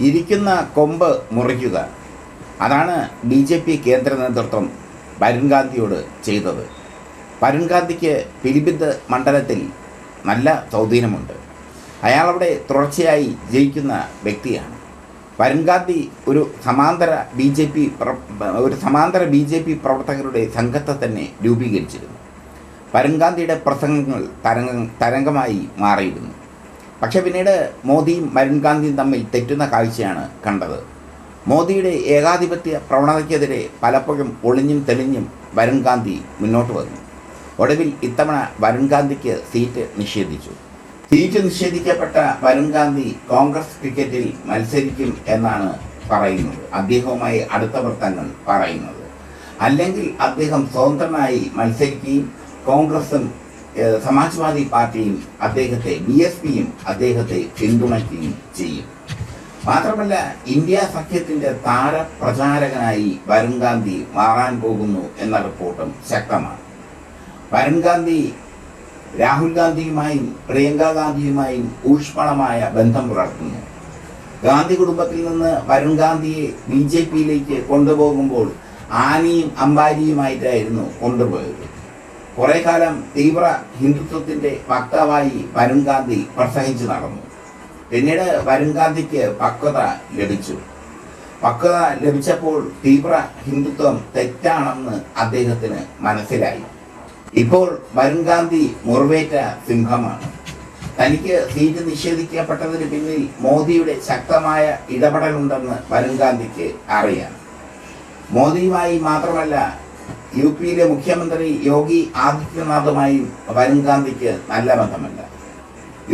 ഇരിക്കുന്ന കൊമ്പ് മുറിക്കുക. അതാണ് ബി ജെ പി കേന്ദ്ര നേതൃത്വം വരുൺ ഗാന്ധിയോട് ചെയ്തത്. വരുൺ ഗാന്ധിക്ക് മണ്ഡലത്തിൽ നല്ല സ്വാധീനമുണ്ട്. അയാളവിടെ തുടർച്ചയായി ജയിക്കുന്ന വ്യക്തിയാണ്. വരുൺ ഗാന്ധി ഒരു സമാന്തര ബി ജെ പി ഒരു സമാന്തര ബി ജെ പി പ്രവർത്തകരുടെ സംഘത്തെ തന്നെ രൂപീകരിച്ചിരുന്നു. വരുൺ ഗാന്ധിയുടെ പ്രസംഗങ്ങൾ തരംഗ തരംഗമായി മാറിയിരുന്നു. പക്ഷെ പിന്നീട് മോദിയും മരുൺ ഗാന്ധിയും തമ്മിൽ തെറ്റുന്ന കാഴ്ചയാണ് കണ്ടത്. മോദിയുടെ ഏകാധിപത്യ പ്രവണതയ്ക്കെതിരെ പലപ്പോഴും ഒളിഞ്ഞും തെളിഞ്ഞും വരുൺ ഗാന്ധി മുന്നോട്ട് വന്നു. ഒടുവിൽ ഇത്തവണ വരുൺ ഗാന്ധിക്ക് സീറ്റ് നിഷേധിച്ചു. സീറ്റ് നിഷേധിക്കപ്പെട്ട വരുൺ ഗാന്ധി കോൺഗ്രസ് ടിക്കറ്റിൽ മത്സരിക്കും എന്നാണ് പറയുന്നത്. അദ്ദേഹവുമായി അടുത്ത വൃത്തങ്ങൾ പറയുന്നത്. അല്ലെങ്കിൽ അദ്ദേഹം സ്വതന്ത്രനായി മത്സരിക്കുകയും കോൺഗ്രസും സമാജ്വാദി പാർട്ടിയും അദ്ദേഹത്തെ ബി എസ് പിയും അദ്ദേഹത്തെ പിന്തുണയ്ക്കുകയും ചെയ്യും. മാത്രമല്ല ഇന്ത്യ സഖ്യത്തിന്റെ താരപ്രചാരകനായി വരുൺ ഗാന്ധി മാറാൻ പോകുന്നു എന്ന റിപ്പോർട്ടും ശക്തമാണ്. വരുൺ ഗാന്ധി രാഹുൽ ഗാന്ധിയുമായും പ്രിയങ്ക ഗാന്ധിയുമായും ഊഷ്മളമായ ബന്ധം പുലർത്തുന്നു. ഗാന്ധി കുടുംബത്തിൽ നിന്ന് വരുൺ ഗാന്ധിയെ ബി ജെ പിയിലേക്ക് കൊണ്ടുപോകുമ്പോൾ ആനിയും അംബാനിയുമായിട്ടായിരുന്നു കൊണ്ടുപോയത്. കുറെ കാലം തീവ്ര ഹിന്ദുത്വത്തിന്റെ വക്താവായി വരുൺ ഗാന്ധി പ്രസംഗിച്ചു നടന്നു. പിന്നീട് വരുൺ ഗാന്ധിക്ക് പക്വത ലഭിച്ചു. പക്വത ലഭിച്ചപ്പോൾ തീവ്ര ഹിന്ദുത്വം തെറ്റാണെന്ന് അദ്ദേഹത്തിന് മനസ്സിലായി. ഇപ്പോൾ വരുൺ ഗാന്ധി മുറിവേറ്റ സിംഹമാണ്. തനിക്ക് സീറ്റ് നിഷേധിക്കപ്പെട്ടതിന് പിന്നിൽ മോദിയുടെ ശക്തമായ ഇടപെടലുണ്ടെന്ന് വരുൺ ഗാന്ധിക്ക് അറിയാം. മോദിയുമായി മാത്രമല്ല യു പിയിലെ മുഖ്യമന്ത്രി യോഗി ആദിത്യനാഥുമായും വരുൺ ഗാന്ധിക്ക് നല്ല ബന്ധമല്ല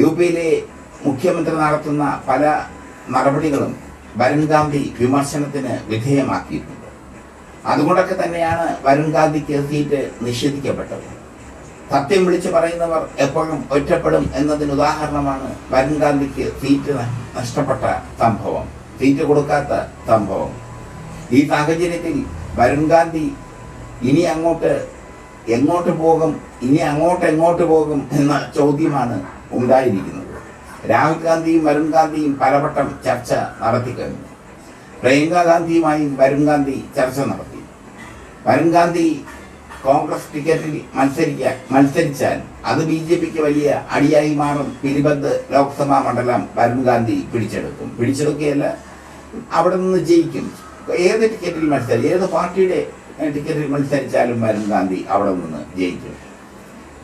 യു പിയിലെ മുഖ്യമന്ത്രി നടത്തുന്ന പല നടപടികളും വരുൺ ഗാന്ധി വിമർശനത്തിന് വിധേയമാക്കിയിട്ടുണ്ട്. അതുകൊണ്ടൊക്കെ തന്നെയാണ് വരുൺ ഗാന്ധിക്ക് സീറ്റ് നിഷേധിക്കപ്പെട്ടത്. സത്യം വിളിച്ചു പറയുന്നവർ എപ്പോഴും ഒറ്റപ്പെടും എന്നതിന് ഉദാഹരണമാണ് വരുൺ ഗാന്ധിക്ക് സീറ്റ് നഷ്ടപ്പെട്ട സംഭവം സീറ്റ് കൊടുക്കാത്ത സംഭവം. ഈ സാഹചര്യത്തിൽ വരുൺ ഗാന്ധി ഇനി അങ്ങോട്ട് എങ്ങോട്ട് പോകും? ഇനി അങ്ങോട്ട് എങ്ങോട്ട് പോകും എന്ന ചോദ്യമാണ് ഉണ്ടായിരിക്കുന്നത്. രാഹുൽ ഗാന്ധിയും വരുൺ ഗാന്ധിയും പലവട്ടം ചർച്ച നടത്തി കഴിഞ്ഞു. പ്രിയങ്ക ഗാന്ധിയുമായും വരുൺ ഗാന്ധി ചർച്ച നടത്തി. വരുൺ ഗാന്ധി കോൺഗ്രസ് ടിക്കറ്റിൽ മത്സരിക്കാൻ മത്സരിച്ചാൽ അത് ബി ജെ പിക്ക് വലിയ അടിയായി മാറും. പിരിബത്ത് ലോക്സഭാ മണ്ഡലം വരുൺ ഗാന്ധി പിടിച്ചെടുക്കും. പിടിച്ചെടുക്കുകയല്ല അവിടെ നിന്ന് ജയിക്കും. ഏത് ടിക്കറ്റിൽ മത്സരിക്കും ഏത് പാർട്ടിയുടെ ടിക്കറ്റിൽ മത്സരിച്ചാലും വരുൺ ഗാന്ധി അവിടെ നിന്ന് ജയിക്കും.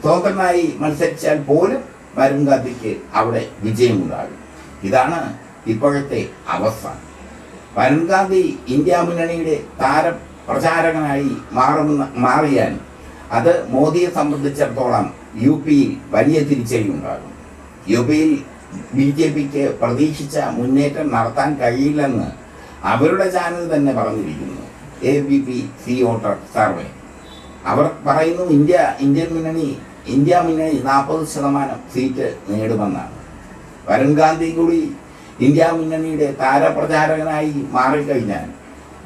സ്വതന്ത്രനായി മത്സരിച്ചാൽ പോലും വരുൺ ഗാന്ധിക്ക് അവിടെ വിജയമുണ്ടാകും. ഇതാണ് ഇപ്പോഴത്തെ അവസ്ഥ. വരുൺ ഗാന്ധി ഇന്ത്യ മുന്നണിയുടെ താരപ്രചാരകനായി മാറുന്ന മാറിയാൽ അത് മോദിയെ സംബന്ധിച്ചിടത്തോളം യു പിയിൽ വലിയ തിരിച്ചടിയുണ്ടാകും. യു പിയിൽ ബി ജെ പിക്ക് പ്രതീക്ഷിച്ച മുന്നേറ്റം നടത്താൻ കഴിയില്ലെന്ന് അവരുടെ ചാനൽ തന്നെ പറഞ്ഞിരിക്കുന്നു. A B P C voter survey. അവർ പറയുന്നു ഇന്ത്യ ഇന്ത്യൻ മുന്നണി ഇന്ത്യ മുന്നണി നാൽപ്പത് ശതമാനം സീറ്റ് നേടുമെന്നാണ്. വരുൺ ഗാന്ധി കൂടി ഇന്ത്യ മുന്നണിയുടെ താരപ്രചാരകനായി മാറിക്കഴിഞ്ഞാൽ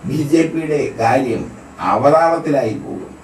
ബി ജെ പിയുടെ കാര്യം അവതാളത്തിലായി പോകും.